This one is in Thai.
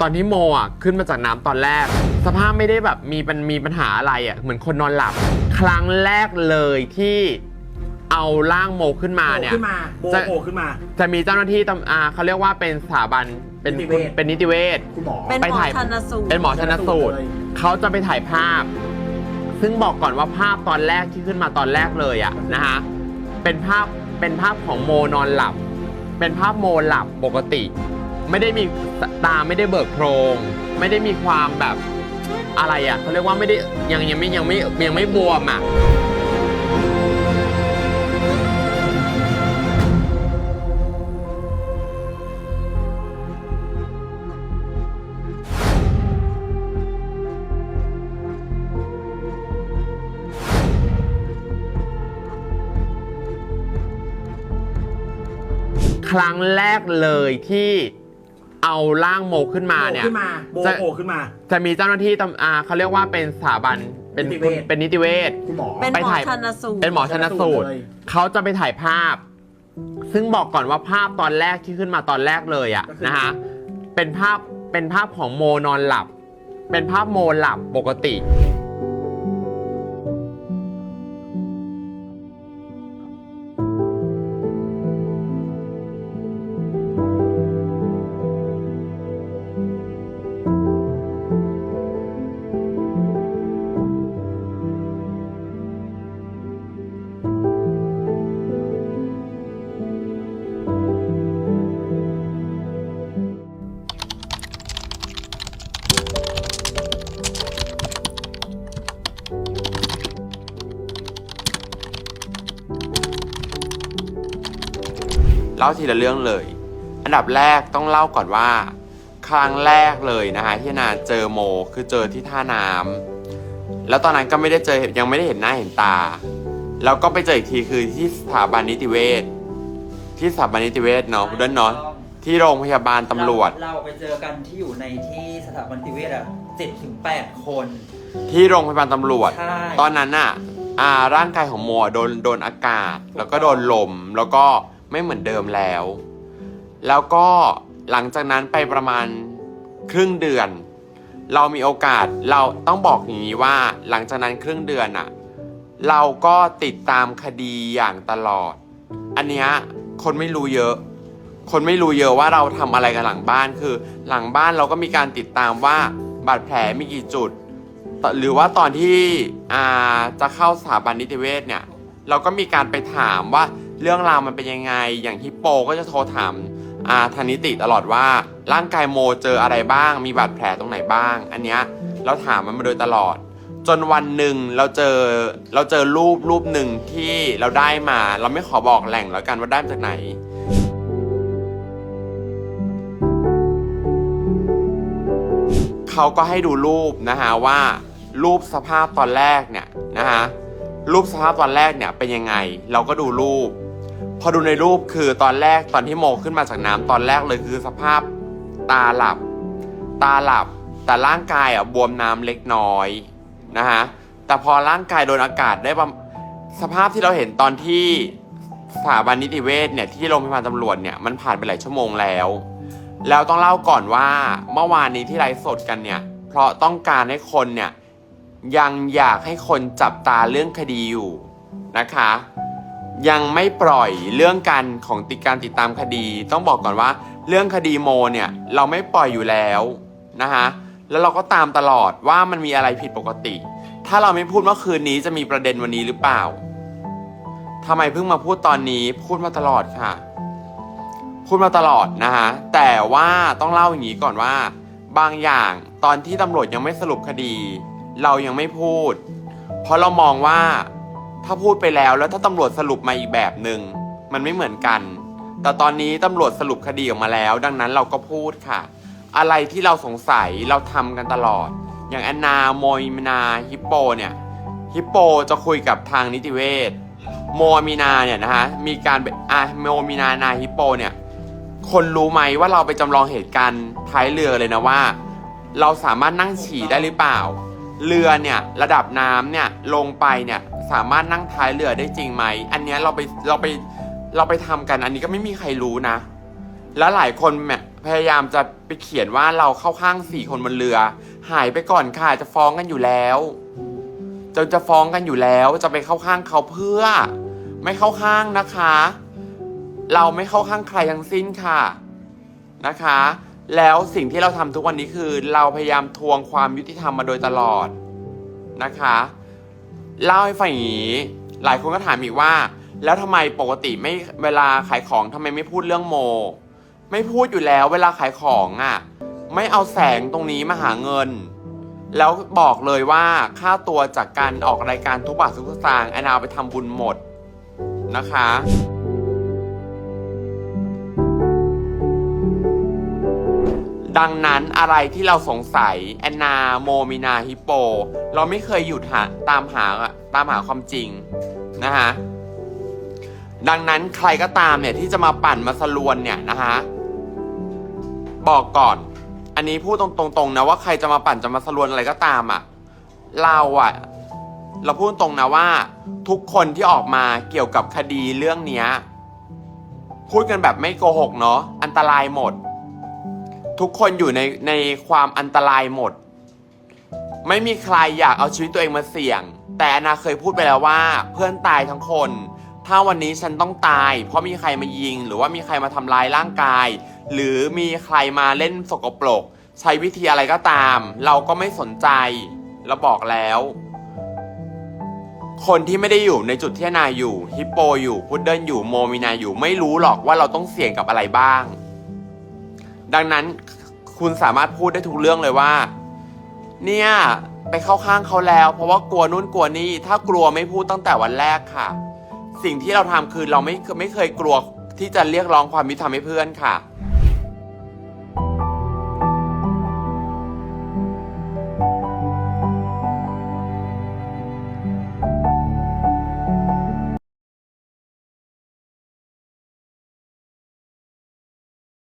ตอนที่โมอะขึ้นมาจากน้ำตอนแรก สภาพไม่ได้แบบมีปัญมีปัญหาอะไรอะเหมือนคนนอนหลับ ครั้งแรกเลยที่เอาร่างโมขึ้นมาเนี่ย ขึ้นมาโบจะ โผล่ขึ้นมา จะมีเจ้าหน้าที่ตำอ่าเขาเรียกว่าเป็นสถาบันเป็นนิติเวช เป็นนิติเวช คุณหมอ เป็นไปหมอถ่ายชันสูตร เป็นหมอชนสูตรเลยเขาจะไปถ่ายภาพ ซึ่งบอกก่อนว่าภาพตอนแรกที่ขึ้นมาตอนแรกเลยอะนะฮะ เป็นภาพ เป็นภาพของโมนอนหลับ เป็นภาพโมหลับปกติ ไม่ได้มีตาไม่ได้เบิกโพรง ไม่ได้มีความแบบอะไรอะเขาเรียกว่าไม่ได้ยังยังไม่ยังไม่ยังไม่บวมอะครั้งแรกเลยที่ เอาร่างโมขึ้นมาเนี่ยโผล่ขึ้นมาโบจะโผล่ขึ้นมา จะมีเจ้าหน้าที่ตำอ่าเขาเรียกว่าเป็นสถาบันเป็นนิติเวช เป็นนิติเวช คุณหมอ เป็นไปหมอถ่ายชันสูตร เป็นหมอชนสูตรเลยเขาจะไปถ่ายภาพ ซึ่งบอกก่อนว่าภาพตอนแรกที่ขึ้นมาตอนแรกเลยอะนะฮะเป็นภาพเป็นภาพของโมนอนหลับ เป็นภาพโมหลับปกติ เล่าทีละเรื่องเลย อันดับแรกต้องเล่าก่อนว่า ครั้งแรกเลยนะฮะที่นาเจอโมคือเจอที่ท่าน้ำแล้วตอนนั้นก็ไม่ได้เจอยังไม่ได้เห็นหน้าเห็นตา แล้วก็ไปเจออีกทีคือที่สถาบันนิติเวชที่สถาบันนิติเวชเนาะเดินเนาะที่โรงพยาบาลตำรวจ เราไปเจอกันที่อยู่ในที่สถาบันนิติเวชอะเจ็ดถึงแปดคน ที่โรงพยาบาลตำรวจใช่ตอนนั้นน่ะอ่าร่างกายของโมอะโดนโดนอากาศ แล้วก็โดนลมแล้วก็ ไม่เหมือนเดิมแล้ว แล้วก็หลังจากนั้นไปประมาณครึ่งเดือน เรามีโอกาสเราต้องบอกอย่างนี้ว่าหลังจากนั้นครึ่งเดือนน่ะเราก็ติดตามคดีอย่างตลอด อันเนี้ยคนไม่รู้เยอะ คนไม่รู้เยอะว่าเราทำอะไรกันหลังบ้านคือ หลังบ้านเราก็มีการติดตามว่าบาดแผลมีกี่จุด หรือว่าตอนที่อ่าจะเข้าสถาบันนิติเวชเนี่ย เราก็มีการไปถามว่า เรื่องราวมันเป็นยังไง อย่างฮิปโปก็จะโทรถามอาทานิติตลอดว่าร่างกายโมเจออะไรบ้าง มีบาดแผลตรงไหนบ้าง อันเนี้ยเราถามมันมาโดยตลอด จนวันหนึ่งเราเจอเราเจอรูปรูปหนึ่งที่เราได้มา เราไม่ขอบอกแหล่งแล้วกันว่าได้มาจากไหนเขาก็ให้ดูรูปนะฮะว่า รูปสภาพตอนแรกเนี่ยนะฮะรูปสภาพตอนแรกเนี่ยเป็นยังไง เราก็ดูรูป พอดูในรูปคือตอนแรกตอนที่โมขึ้นมาจากน้ำตอนแรกเลยคือสภาพตาหลับ ตาหลับ แต่ร่างกายอะบวมน้ำเล็กน้อยนะฮะแต่พอร่างกายโดนอากาศได้สภาพที่เราเห็นตอนที่สถาบันนิติเวชเนี่ยที่โรงพยาบาลตำรวจเนี่ยมันผ่านไปหลายชั่วโมงแล้ว แล้วต้องเล่าก่อนว่าเมื่อวานนี้ที่ไลฟ์สดกันเนี่ยเพราะต้องการให้คนเนี่ยยังอยากให้คนจับตาเรื่องคดีอยู่นะคะ ยังไม่ปล่อยเรื่องการของติดการติดตามคดี ต้องบอกก่อนว่า เรื่องคดีโมเนี่ยเราไม่ปล่อยอยู่แล้วนะคะแล้วเราก็ตามตลอดว่ามันมีอะไรผิดปกติ ถ้าเราไม่พูดเมื่อคืนนี้จะมีประเด็นวันนี้หรือเปล่าทำไมเพิ่งมาพูดตอนนี้พูดมาตลอดค่ะ พูดมาตลอดนะฮะแต่ว่าต้องเล่าอย่างนี้ก่อนว่า บางอย่างตอนที่ตำรวจยังไม่สรุปคดี เรายังไม่พูด เพราะเรามองว่า ถ้าพูดไปแล้วแล้วถ้าตำรวจสรุปมาอีกแบบหนึง่งมันไม่เหมือนกัน แต่ตอนนี้ตำรวจสรุปคดีออกมาแล้ว ดังนั้นเราก็พูดค่ะ อะไรที่เราสงสัยเราทำกันตลอด อย่างแอนนาโมยมินาฮิปโปเนี่ยฮิปโปจะคุยกับทางนิติเวชโมมีนาเนี่ยนะฮะมีการอะโมมีนานาฮิปโปเนี่ยคนรู้ไหมว่าเราไปจำลองเหตุการณ์ท้ายเรือเลยนะว่า เราสามารถนั่งฉี่ได้หรือเปล่า เรือเนี่ยระดับน้ำเนี่ยลงไปเนี่ยสามารถนั่งท้ายเรือได้จริงไหม อันเนี้ยเราไปเราไปเราไปทำกันอันนี้ก็ไม่มีใครรู้นะ แล้วหลายคนแบบพยายามจะไปเขียนว่าเราเข้าข้างสี่คนบนเรือ หายไปก่อนค่ะจะฟ้องกันอยู่แล้วจะจะฟ้องกันอยู่แล้วจะไปเข้าข้างเขาเพื่อ ไม่เข้าข้างนะคะ เราไม่เข้าข้างใครทั้งสิ้นค่ะนะคะ แล้วสิ่งที่เราทำทุกวันนี้คือเราพยายามทวงความยุติธรรมมาโดยตลอดนะคะเล่าให้ฟังอย่างนี้ หลายคนก็ถามอีกว่า แล้วทำไมปกติไม่เวลาขายของทำไมไม่พูดเรื่องโม ไม่พูดอยู่แล้วเวลาขายของอะ่ะ ไม่เอาแสงตรงนี้มาหาเงิน แล้วบอกเลยว่าค่าตัวจากการออกรายการทุกบาททุกสตางค์แอนนาเอาไปทำบุญหมดนะคะ ดังนั้นอะไรที่เราสงสัยแอนนาโมมินาฮิปโป เราไม่เคยหยุดหาตามหาตามหาความจริงนะฮะดังนั้นใครก็ตามเนี่ยที่จะมาปั่นมาสลวนเนี่ยนะฮะบอกก่อน อันนี้พูดตรงๆนะว่าใครจะมาปั่นจะมาสลวนอะไรก็ตามอะ่ะเราอะ่ะเราพูดตรงนะว่า ทุกคนที่ออกมาเกี่ยวกับคดีเรื่องเนี้ยพูดกันแบบไม่โกหกเนาะอันตรายหมด ทุกคนอยู่ในในความอันตรายหมด ไม่มีใครอยากเอาชีวิตตัวเองมาเสี่ยง แต่แอนนาเคยพูดไปแล้วว่า เพื่อนตายทั้งคน ถ้าวันนี้ฉันต้องตาย เพราะมีใครมายิง หรือว่ามีใครมาทำลายร่างกาย หรือมีใครมาเล่นสกปรก ใช้วิธีอะไรก็ตาม เราก็ไม่สนใจเราบอกแล้ว คนที่ไม่ได้อยู่ในจุดที่นนาอยู่ฮิปโปอยู่พุดเดิลอยู่โมมินาอยู่ ไม่รู้หรอกว่าเราต้องเสี่ยงกับอะไรบ้าง ดังนั้นคุณสามารถพูดได้ทุกเรื่องเลยว่า เนี่ยไปเข้าข้างเขาแล้ว เพราะว่ากลัวนู่นกลัวนี่ถ้ากลัวไม่พูดตั้งแต่วันแรกค่ะ สิ่งที่เราทำคือเราไม่ไม่เคยกลัวที่จะเรียกร้องความยุติธรรมให้เพื่อนค่ะ